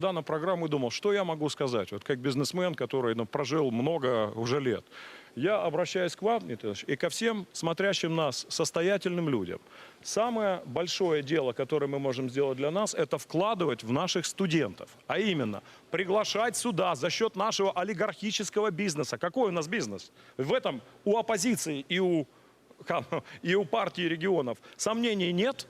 Да, на программу и думал, что я могу сказать, вот как бизнесмен, который ну, прожил много уже лет. Я обращаюсь к вам, и ко всем смотрящим нас состоятельным людям. Самое большое дело, которое мы можем сделать для нас, это вкладывать в наших студентов. А именно, приглашать сюда за счет нашего олигархического бизнеса. Какой у нас бизнес? В этом у оппозиции и у, и у партии регионов сомнений нет.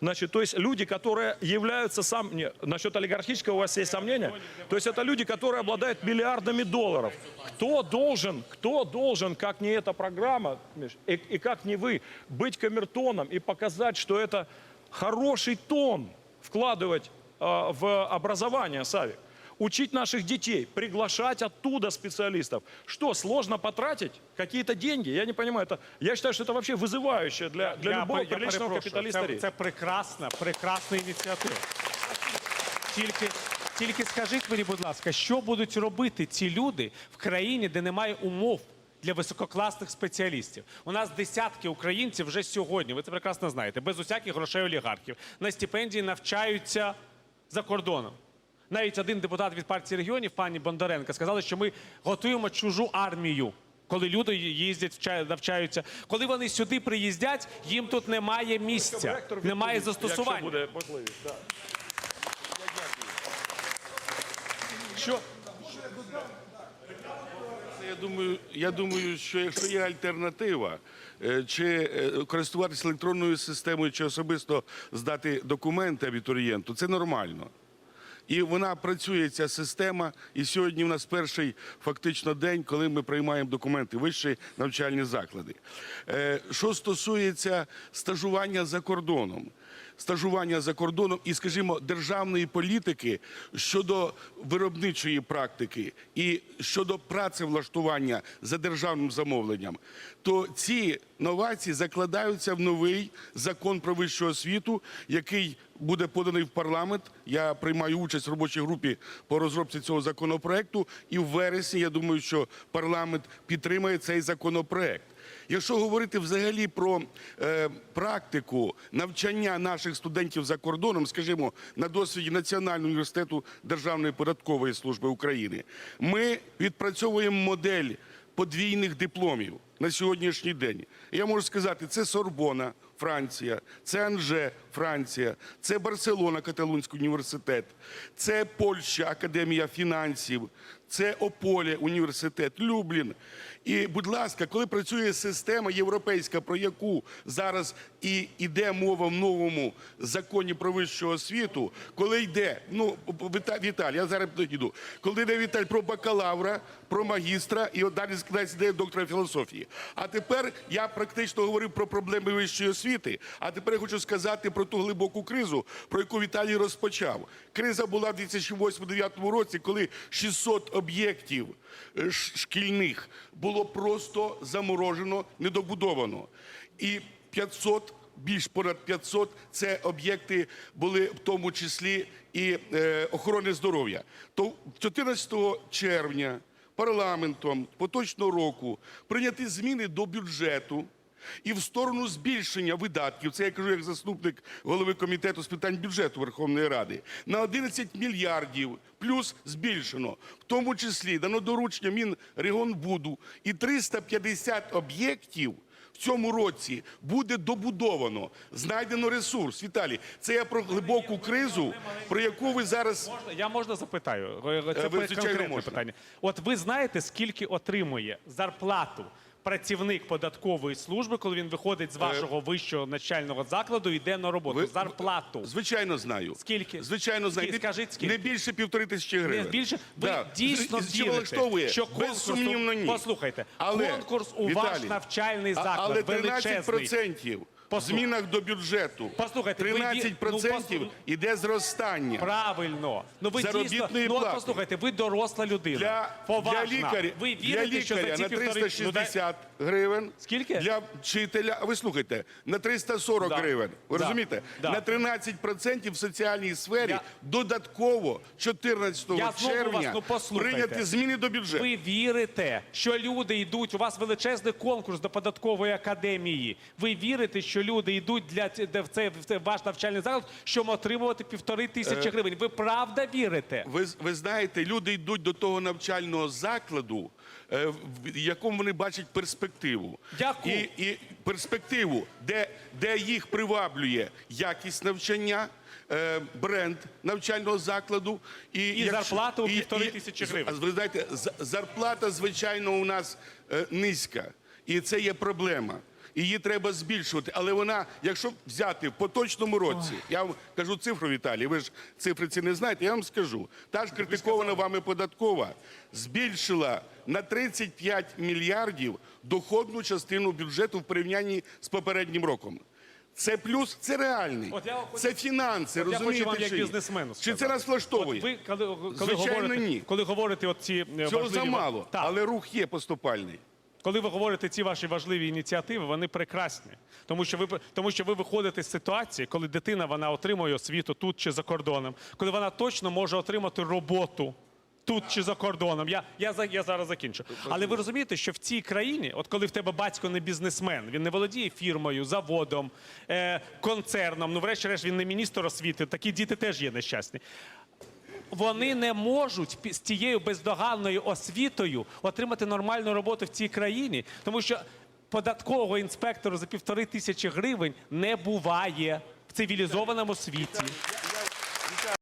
Значит, то есть люди, которые являются сам... Не, насчет олигархического у вас есть сомнения? То есть это люди, которые обладают миллиардами долларов. Кто должен, кто должен, как не эта программа, Миш, и, и как не вы, быть камертоном и показать, что это хороший тон вкладывать э, в образование, Савик? Учить наших детей, приглашать оттуда специалистов. Что, сложно потратить какие-то деньги? Я не понимаю. Это, я считаю, что это вообще вызывающе для, для Я любого пер- я приличного перепрошую. капиталиста. Це, речь. це прекрасна, прекрасна ініціатива. Тільки, тільки скажіть мені, будь ласка, що будуть робити ці люди в країні, де немає умов для висококласних спеціалістів? У нас десятки українців вже сьогодні, ви це прекрасно знаєте, без усяких грошей олігархів на стипендії навчаються за кордоном. Навіть один депутат від партії регіонів, пані Бондаренко, сказала, що ми готуємо чужу армію. Коли люди їздять, вча- навчаються, коли вони сюди приїздять, їм тут немає місця, Ректор немає застосування. Буде можливість. Що? Я думаю, я думаю, що якщо є альтернатива, е, чи е, користуватися електронною системою, чи особисто здати документи абітурієнту, це нормально. І вона працює ця система. І сьогодні в нас перший фактично день, коли ми приймаємо документи вищі навчальні заклади. Е, Що стосується стажування за кордоном, стажування за кордоном і, скажімо, державної політики щодо виробничої практики і щодо працевлаштування за державним замовленням, то ці новації закладаються в новий закон про вищу освіту, який буде поданий в парламент. Я приймаю участь в робочій групі по розробці цього законопроекту. І в вересні я думаю, що парламент підтримає цей законопроект. Якщо говорити взагалі про е, практику навчання наших студентів за кордоном, скажімо, на досвіді Національного університету Державної податкової служби України, ми відпрацьовуємо модель подвійних дипломів на сьогоднішній день. Я можу сказати, це Сорбона, Франція, це Анже, Франція, це Барселона, Каталунський університет, це Польща, Академія фінансів, це Ополе, університет, Люблін. І, будь ласка, коли працює система європейська, про яку зараз і йде мова в новому законі про вищу освіту, коли йде, ну Віта- Віталій, я зараз йду, коли йде Віталь про бакалавра, про магістра, і далі складається доктора філософії. А тепер я практично говорив про проблеми вищої освіти. А тепер я хочу сказати про ту глибоку кризу, про яку Віталій розпочав. Криза була в 2008-2009 році, коли 600 об'єктів е, шкільних було просто заморожено, недобудовано. І 500 більш понад 500 це об'єкти були в тому числі і е, охорони здоров'я. То 14 червня парламентом поточного року прийняті зміни до бюджету. І в сторону збільшення видатків, це я кажу як заступник голови комітету з питань бюджету Верховної Ради, на 11 мільярдів плюс збільшено, в тому числі дано доручення Мінрегонбуду і 350 об'єктів в цьому році буде добудовано, знайдено ресурс. Віталій, це я про глибоку кризу, про яку ви зараз Можна- Я можна запитаю? Це ви, конкретне можна. питання. От ви знаєте, скільки отримує зарплату працівник податкової служби, коли він виходить з вашого вищого начального закладу йде на роботу? Е, Ви- Зарплату. Звичайно, знаю. Скільки? Звичайно, знаю. Скільки? Скажіть, скільки? Не більше півтори тисячі гривень. Не більше ви Да. дійсно З- вірите, що конкурс, Безсумнівно ні. послухайте, Але, конкурс у ваш Віталій, навчальний а- заклад але величезний. 13% Послухай. змінах до бюджету. Послухайте, ви 13% ну, послу- іде зростання. Правильно. Ну ви дійсно, ну плати. послухайте, ви доросла людина. Для, Поважна. для лікаря, ви для вірите, що за ці на півтори... 360 гривень. Скільки? Для вчителя, ви слухайте, на 340 Да. гривень. Ви Да. розумієте? Да. На 13% в соціальній сфері Я- додатково 14 Я червня вас, ну, послухайте. прийняті зміни до бюджету. Ви вірите, що люди йдуть, у вас величезний конкурс до податкової академії. Ви вірите, що що люди йдуть для де в цей в цей ваш навчальний заклад, щоб отримувати півтори тисячі гривень. Ви правда вірите? Ви, ви знаєте, люди йдуть до того навчального закладу, е, в якому вони бачать перспективу. Яку? І, і перспективу, де, де їх приваблює якість навчання. е, Бренд навчального закладу і, зарплата у півтори тисячі гривень. Ви знаєте, зарплата, звичайно, у нас е, низька, і це є проблема. Її треба збільшувати, але вона, якщо взяти в поточному році, я вам кажу цифру, Віталій, ви ж цифри ці не знаєте, я вам скажу. Та ж критикована вами податкова збільшила на 35 мільярдів доходну частину бюджету в порівнянні з попереднім роком. Це плюс, це реальний, От я хочу- це фінанси, От я розумієте? хочу вам як чи ні? бізнесмену Чи сказати. це нас влаштовує? От ви коли, коли Звичайно, говорите, ні. коли говорите от ці е, Цього важливі замало, Так. але рух є поступальний. Коли ви говорите ці ваші важливі ініціативи, вони прекрасні, тому що ви тому, що ви виходите з ситуації, коли дитина вона отримує освіту тут чи за кордоном, коли вона точно може отримати роботу. Тут чи за кордоном, я, я, за- я зараз закінчу. Але ви розумієте, що в цій країні, от коли в тебе батько не бізнесмен, він не володіє фірмою, заводом, е, концерном, ну врешті-решт він не міністр освіти, такі діти теж є нещасні вони не можуть з тією бездоганною освітою отримати нормальну роботу в цій країні, тому що податкового інспектору за півтори тисячі гривень не буває в цивілізованому світі.